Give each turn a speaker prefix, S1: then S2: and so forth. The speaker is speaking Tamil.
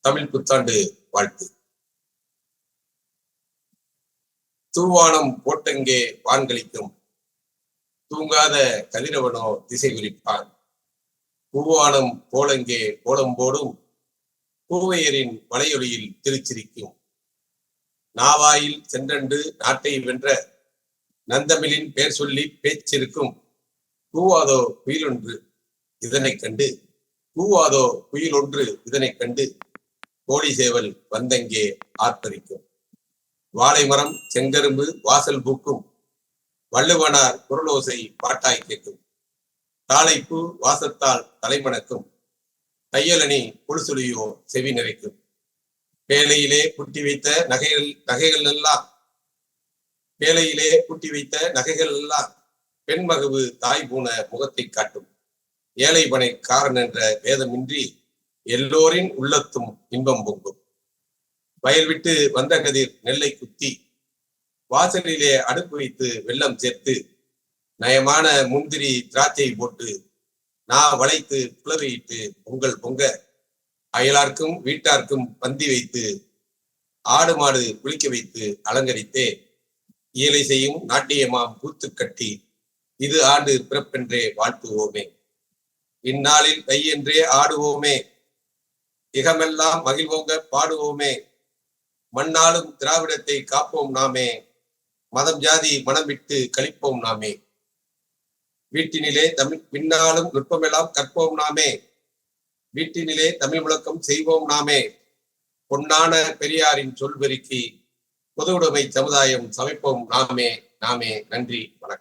S1: தமிழ் புத்தாண்டு வாழ்த்து. தூவானம் போட்டெங்கே வான்களிக்கும் தூங்காத கதிரவனோ திசை குறிப்பான் பூவானம் போலங்கே கோலம் போடும். பூவையரின் வலையொலியில் திருச்சிரிக்கும். நாவாயில் சென்றண்டு நாட்டை வென்ற நந்தமிழின் பேர் சொல்லி பேச்சிருக்கும். பூவாதோ குயிலொன்று இதனைக் கண்டு. பூவாதோ புயிலொன்று இதனைக் கண்டு. கோழி சேவல் வந்தங்கே ஆர்ப்பரிக்கும். வாழை மரம் செங்கரும்பு வாசல் பூக்கும். வள்ளுவனார் குரலோசை பாட்டாய் கேட்கும். தாளைப்பூ வாசத்தால் தலைமணக்கும். தையலணி புழுசுலியோ செவி நிறைக்கும். பேழையிலே புட்டி வைத்த நகைகள் நகைகள் எல்லாம். பேழையிலே புட்டி வைத்த நகைகள் எல்லாம். பெண்மகவு தாய் பூன முகத்தை காட்டும். ஏழை பனை காரன் என்ற வேதமின்றி எல்லோரின் உள்ளத்தும் இன்பம் பொங்கும். வயல் விட்டு வந்த கதிர் நெல்லை குத்தி வாசலிலே அடுப்பு வைத்து வெள்ளம் சேர்த்து நயமான முந்திரி திராட்சை போட்டு நான் வளைத்து புலவையிட்டு பொங்கல் பொங்க அயலார்க்கும் வீட்டார்க்கும் பந்தி வைத்து ஆடு மாடு குளிக்க வைத்து அலங்கரித்தே இயலை செய்யும் நாட்டியமாம் கூத்து கட்டி இது ஆண்டு பிறப்பென்றே வாழ்த்துவோமே. இந்நாளில் கையென்றே ஆடுவோமே இகமெல்லாம் மகிழ்வோங்க பாடுவோமே. மண்ணாலும் திராவிடத்தை காப்போம் நாமே. மதம் ஜாதி மனம் விட்டு கழிப்போம் நாமே. வீட்டினிலே தமிழ் பின்னாலும் நுட்பமெல்லாம் கற்போம் நாமே. வீட்டினிலே தமிழ் முழக்கம் செய்வோம் நாமே. பொன்னான பெரியாரின் சொல்பெருக்கி பொது உடைமை சமுதாயம் சமைப்போம் நாமே நாமே. நன்றி வணக்கம்.